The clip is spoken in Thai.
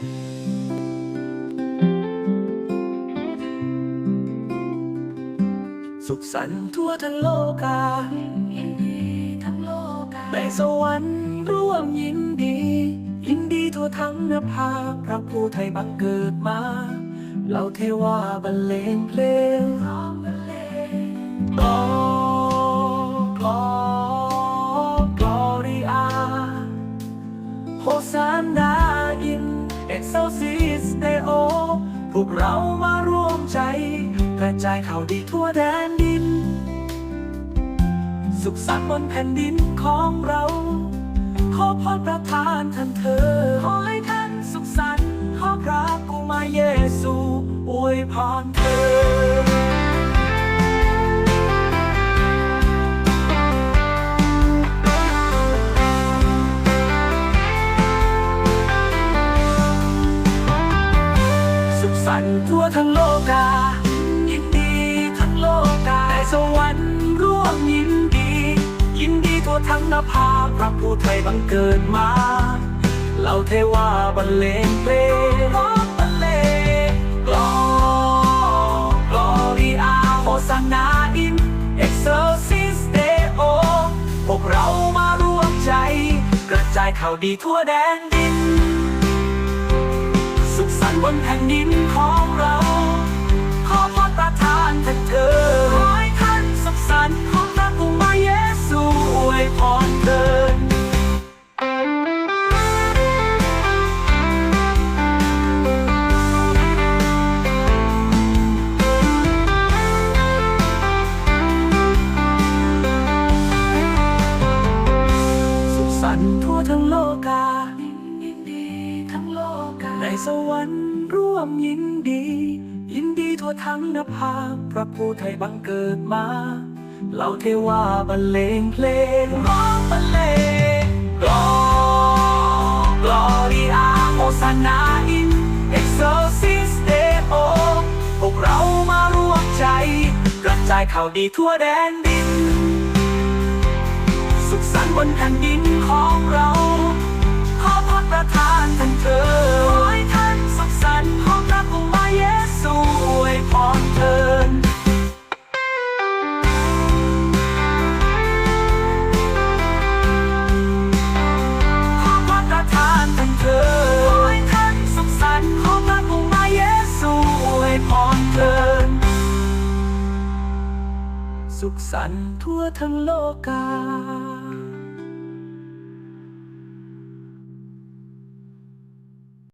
สุขสันต์ทั่วทั้งโลกาทั้งโลกาในสวรรค์ร่วมยินดี ยินดีทั่วทั้งนภาพระผู้ไทยบังเกิดมาเราเทวาบรรเลงเพลงร้องบรรเลงกลอกลอกลอริอาโฮซานดา เอ็กเซลซิสเตโอพวกเรามาร่วมใจกระจายข่าวดีทั่วแดนดิน สุขสันต์บนแผ่นดินของเรา ขอพรประทานท่านเธอ ขอให้ท่านสุขสันต์ขอพระกุมารเยซูอวยพรันทั่วทั้งโลกายินดีทั้งโลกาในสวรรค์ร่วมยินดี ยินดีทั่วทั้งนภาพระผู้ไทยบังเกิดมาเราเทวาบรรเลงเพลงร้องบรรเลงกลอกลอริอาโฮซานาอินเอ็กเซลซิสเดโอพวกเรามาร่วมใจ กระจายข่าวดีทั่วแดนดิน นต์บนแผ่นดินของเรา ขอพรประทานท่านเธอขอให้ท่านสุขสันต์ของพระกุมารเยซูอวยพรเถิดสุขสันต์ทั่วทั้งโลกายินดีทั้งโลกา ในสวรรค์ ร่วมยินดี ยินดีทั่วทั้งนภาพระผู้ไทยบังเกิดมาเราเทวาบรรเลงเพลงร้องบรรเลงกลอกลอริอาโฮซานาอินเอ็กเซลซิสเดโอพวกเรามาร่วมใจ กระจายข่าวดีทั่วแดนดิน สุขสันต์บนแผ่นดินของ สุขสันต์ทั่วทั้งโลกา